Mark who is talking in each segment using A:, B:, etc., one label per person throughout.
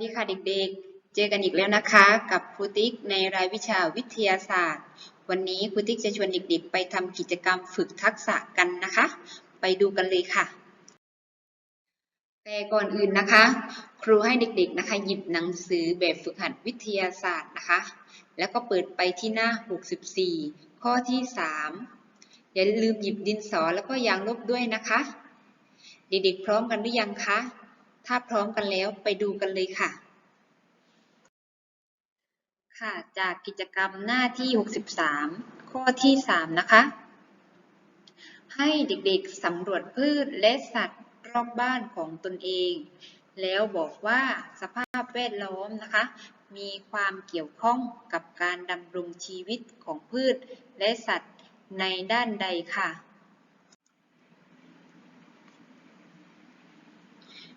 A: ดีค่ะเด็กๆ เจอกันอีกแล้วนะคะ กับครูติ๊กในรายวิชาวิทยาศาสตร์ วันนี้ครูติ๊กจะชวนเด็กๆ ไปทำกิจกรรมฝึกทักษะกันนะคะ ไปดูกันเลยค่ะ แต่ก่อนอื่นนะคะ ครูให้เด็กๆนะคะ หยิบหนังสือแบบฝึกหัดวิทยาศาสตร์นะคะ แล้วก็เปิดไปที่หน้า 64 ข้อที่ 3 อย่าลืมหยิบดินสอแล้วก็ยางลบด้วยนะคะ เด็กๆ พร้อมกันหรือยังคะ ถ้าพร้อมกันแล้วไปดูกันเลยค่ะ ค่ะ จากกิจกรรมหน้าที่ 63 ข้อที่ 3 นะคะ ให้เด็กๆสำรวจพืชและสัตว์รอบบ้านของตนเอง แล้วบอกว่าสภาพแวดล้อมนะคะ มีความเกี่ยวข้องกับการดำรงชีวิตของพืชและสัตว์ในด้านใดค่ะ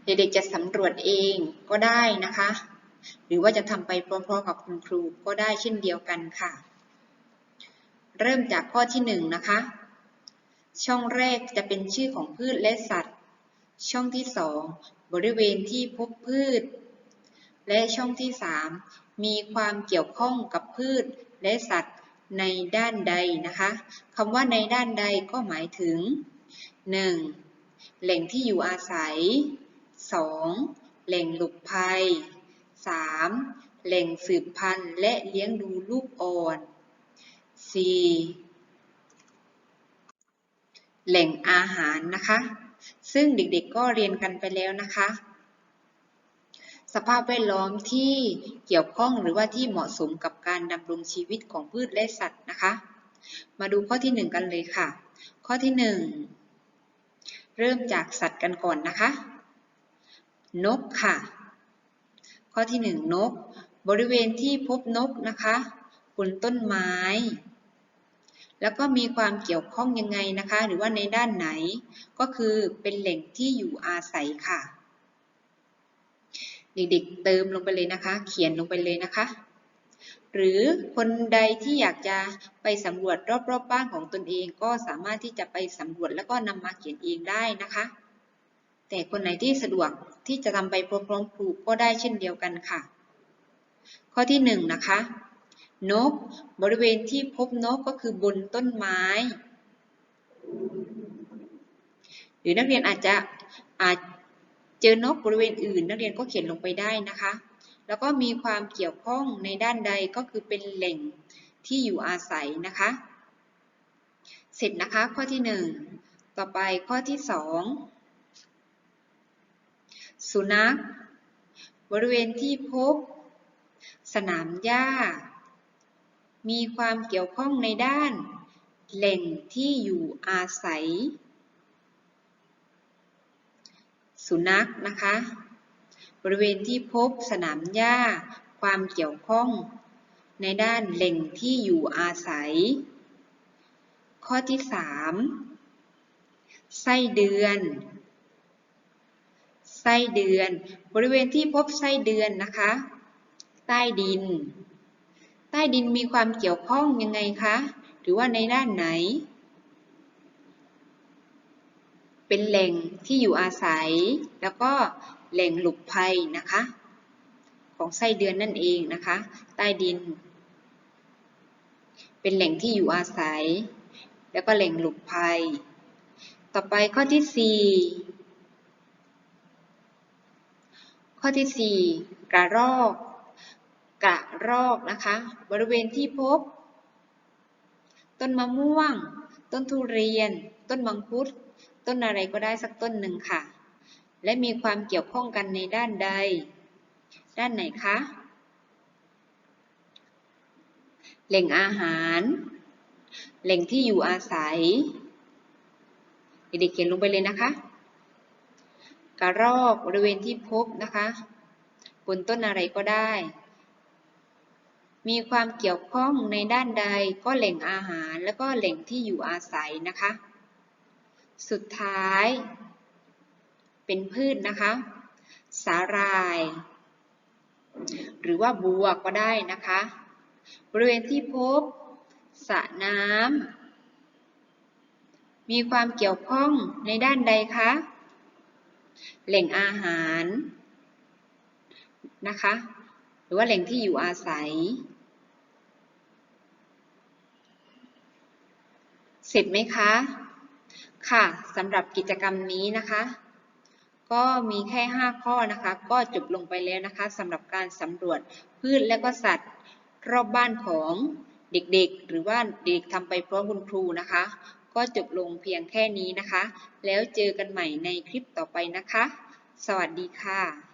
A: เด็กๆจะสำรวจเองก็ได้นะคะ หรือว่าจะทำไปพร้อมๆกับคุณครูก็ได้เช่นเดียวกันค่ะ เริ่มจากข้อที่หนึ่งนะคะ ช่องแรกจะเป็นชื่อของพืชและสัตว์ ช่องที่สองบริเวณที่พบพืช และช่องที่สามมีความเกี่ยวข้องกับพืชและสัตว์ในด้านใดนะคะคำว่าในด้านใดก็หมายถึง 1. แหล่งที่อยู่อาศัย 2. แหล่งหลบภัย 3. แหล่งสืบพันธุ์และเลี้ยงดูลูกอ่อน 4. แหล่งอาหารนะคะ ซึ่งเด็กๆก็เรียนกันไปแล้วนะคะ สภาพแวดล้อมที่เกี่ยวข้องหรือว่าที่เหมาะสมกับการดำรงชีวิตของพืชและสัตว์นะคะ มาดูข้อที่ 1 กันเลยค่ะ ข้อที่ 1 เริ่มจากสัตว์กันก่อนนะคะ นกค่ะ ข้อที่ 1 นก บริเวณที่พบนกนะคะบนต้นไม้ แล้วก็มีความเกี่ยวข้องยังไงนะคะ หรือว่าในด้านไหน ก็คือเป็นแหล่งที่อยู่อาศัยค่ะ เด็กๆเติมลงไปเลยนะคะ เขียนลงไปเลยนะคะ หรือคนใดที่อยากจะไปสำรวจรอบๆบบ้านของตนเอง ก็สามารถที่จะไปสำรวจแล้วก็นำมาเขียนเองได้นะคะ แต่คนไหนที่สะดวก ที่จะทำไปพร้อมๆครูก็ได้เช่นเดียวกันค่ะ ข้อที่หนึ่งนะคะนก บริเวณที่พบนกก็คือบนต้นไม้ หรือนักเรียนอาจจะอาจเจอนกบริเวณอื่น นักเรียนก็เขียนลงไปได้นะคะ แล้วก็มีความเกี่ยวข้องในด้านใดก็คือเป็นแหล่งที่อยู่อาศัยนะคะ เสร็จนะคะข้อที่หนึ่งต่อไปข้อที่สอง สุนัข บริเวณที่พบ สนามหญ้า มีความเกี่ยวข้องในด้าน แหล่งที่อยู่อาศัย สุนัขนะคะ บริเวณที่พบสนามหญ้า ความเกี่ยวข้อง ในด้านแหล่งที่อยู่อาศัย ข้อที่ 3 ไส้เดือน ไส้เดือน บริเวณที่พบไส้เดือนนะคะ ใต้ดิน ใต้ดินมีความเกี่ยวข้องยังไงคะหรือว่าในด้านไหน เป็นแหล่งที่อยู่อาศัย แล้วก็แหล่งหลบภัยนะคะ ของไส้เดือนนั่นเองนะคะ ใต้ดิน เป็นแหล่งที่อยู่อาศัย แล้วก็แหล่งหลบภัย ต่อไปข้อที่4 ข้อที่ 4 กระรอก กระรอกนะคะ บริเวณที่พบ ต้นมะม่วง ต้นทุเรียน ต้นมังคุด ต้นอะไรก็ได้สักต้นหนึ่งค่ะ และมีความเกี่ยวข้องกันในด้านใด ด้านไหนคะ แหล่งอาหาร แหล่งที่อยู่อาศัย เด็กๆเขียนลงไปเลยนะคะ กระรอกบริเวณที่พบนะคะ บนต้นอะไรก็ได้ มีความเกี่ยวข้องในด้านใดก็แหล่งอาหารแล้วก็แหล่งที่อยู่อาศัยนะคะ สุดท้าย เป็นพืชนะคะ สาหร่าย หรือว่าบัวก็ได้นะคะ บริเวณที่พบสระน้ำมีความเกี่ยวข้องในด้านใดคะ แหล่งอาหารนะคะ หรือว่าแหล่งที่อยู่อาศัย เสร็จไหมคะ ค่ะสำหรับกิจกรรมนี้นะคะ ก็มีแค่ 5 ข้อนะคะ ก็จบลงไปแล้วนะคะสำหรับการสำรวจพืชและก็สัตว์รอบบ้านของเด็กๆ หรือว่าเด็กทำไปพร้อมคุณครูนะคะ ก็จบลงเพียงแค่นี้นะคะ แล้วเจอกันใหม่ในคลิปต่อไปนะคะ สวัสดีค่ะ